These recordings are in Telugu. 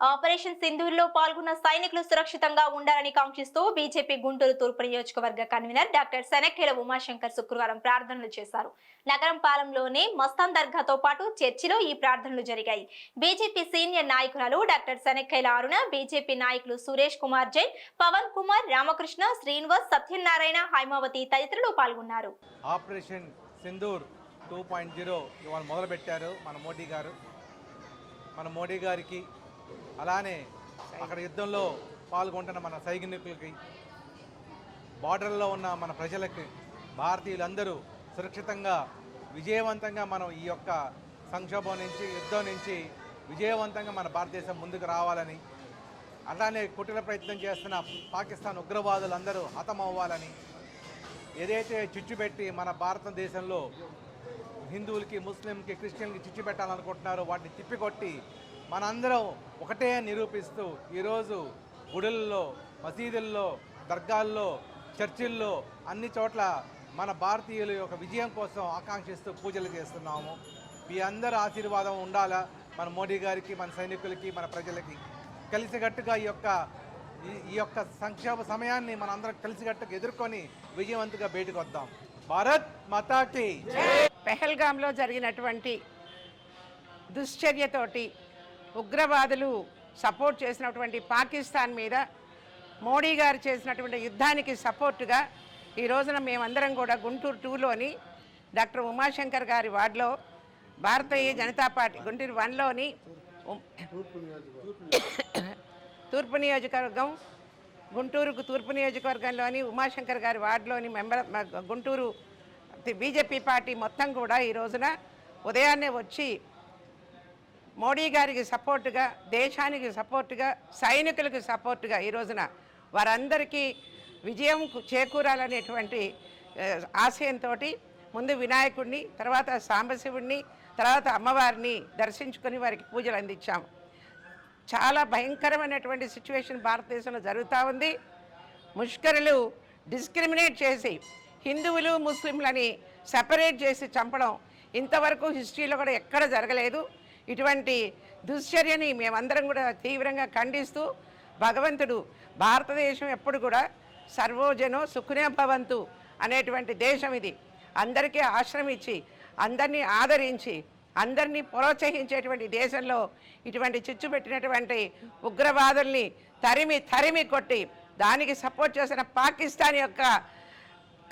ఆపరేషన్ సింధూర్లో పాల్గొన్న సైనికులు సురక్షితంగా ఉండాలని కాంక్షిస్తూ బీజేపీ గుంటూరు తూర్పు నియోజకవర్గ కన్వీనర్ డాక్టర్ శనక్కేల ఉమాశంకర్ శుక్రవారం ప్రార్థనలు చేశారు. నగరం పాలెంలోని మస్తాన్ దర్గాతో పాటు చర్చిలో ఈ ప్రార్థనలు జరిగాయి. బీజేపీ సీనియర్ నాయకురాలు డాక్టర్ శనక్కేల అరుణ బీజేపీ నాయకులు సురేష్ కుమార్ జైన్ పవన్ కుమార్ రామకృష్ణ శ్రీనివాస్ సత్యనారాయణ హైమావతి తదితరులు పాల్గొన్నారు. Operation Sindoor two point zero ఇవాళ మొదలుపెట్టారు మన మోడీ గారు. మన మోడీ గారికి అలానే అక్కడ యుద్ధంలో పాల్గొంటున్న మన సైనికులకి బార్డర్లో ఉన్న మన ప్రజలకి భారతీయులందరూ సురక్షితంగా విజయవంతంగా మనం ఈ యొక్క సంక్షోభం నుంచి యుద్ధం నుంచి విజయవంతంగా మన భారతదేశం ముందుకు రావాలని అలానే కుటిల ప్రయత్నం చేస్తున్న పాకిస్తాన్ ఉగ్రవాదులందరూ హతమవ్వాలని ఏదైతే చిచ్చుపెట్టి మన భారతదేశంలో హిందువులకి ముస్లింకి క్రిస్టియన్కి చిచ్చు పెట్టాలనుకుంటున్నారు. వాటిని తిప్పికొట్టి మనందరం ఒకటే నిరూపిస్తూ ఈరోజు గుడుల్లో మసీదుల్లో దర్గాల్లో చర్చిల్లో అన్ని చోట్ల మన భారతీయుల యొక్క విజయం కోసం ఆకాంక్షిస్తూ పూజలు చేస్తున్నాము. మీ అందరి ఆశీర్వాదం ఉండాలా? మన మోడీ గారికి మన సైనికులకి మన ప్రజలకి కలిసికట్టుగా ఈ యొక్క ఈ- ఈ యొక్క సంక్షేమ సమయాన్ని మన అందరం కలిసికట్టుగా ఎదుర్కొని విజయవంతంగా బయటకు వద్దాం. భారత్ మతాకి పెహల్గాంలో జరిగినటువంటి దుశ్చర్యతోటి ఉగ్రవాదులు సపోర్ట్ చేసినటువంటి పాకిస్తాన్ మీద మోడీ గారు చేసినటువంటి యుద్ధానికి సపోర్టుగా ఈ రోజున మేమందరం కూడా గుంటూరు టూలోని డాక్టర్ ఉమాశంకర్ గారి వార్డులో భారతీయ జనతా పార్టీ గుంటూరు వన్లోని తూర్పు నియోజకవర్గం గుంటూరుకు తూర్పు నియోజకవర్గంలోని ఉమాశంకర్ గారి వార్డులోని మెంబర్ గుంటూరు బీజేపీ పార్టీ మొత్తం కూడా ఈ రోజున ఉదయాన్నే వచ్చి మోడీ గారికి సపోర్టుగా దేశానికి సపోర్టుగా సైనికులకు సపోర్టుగా ఈ రోజున వారందరికీ విజయం చేకూరాలనేటువంటి ఆశయంతో ముందు వినాయకుడిని తర్వాత సాంబశివుడిని తర్వాత అమ్మవారిని దర్శించుకొని వారికి పూజలు అందించాము చాలా భయంకరమైనటువంటి సిచ్యువేషన్ భారతదేశంలో జరుగుతూ ఉంది. ముష్కరులు డిస్క్రిమినేట్ చేసి హిందువులు ముస్లింలని సెపరేట్ చేసి చంపడం ఇంతవరకు హిస్టరీలో కూడా ఎక్కడ జరగలేదు. ఇటువంటి దుశ్చర్యని మేమందరం కూడా తీవ్రంగా ఖండిస్తూ భగవంతుడు భారతదేశం ఎప్పుడు కూడా సర్వోజనో సుఖనే భవంతు అనేటువంటి దేశం ఇది. అందరికీ ఆశ్రమించి అందరినీ ఆదరించి అందరినీ ప్రోత్సహించేటువంటి దేశంలో ఇటువంటి చిచ్చు పెట్టినటువంటి ఉగ్రవాదుల్ని తరిమి తరిమి కొట్టి దానికి సపోర్ట్ చేసిన పాకిస్తాన్ యొక్క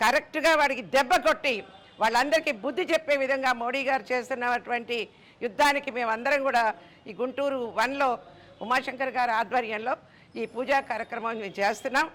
కరెక్ట్గా వాడికి దెబ్బ కొట్టి వాళ్ళందరికీ బుద్ధి చెప్పే విధంగా మోడీ గారు చేస్తున్నటువంటి యుద్ధానికి మేమందరం కూడా ఈ గుంటూరు వన్లో ఉమాశంకర్ గారి ఆధ్వర్యంలో ఈ పూజా కార్యక్రమం మేము చేస్తున్నాం.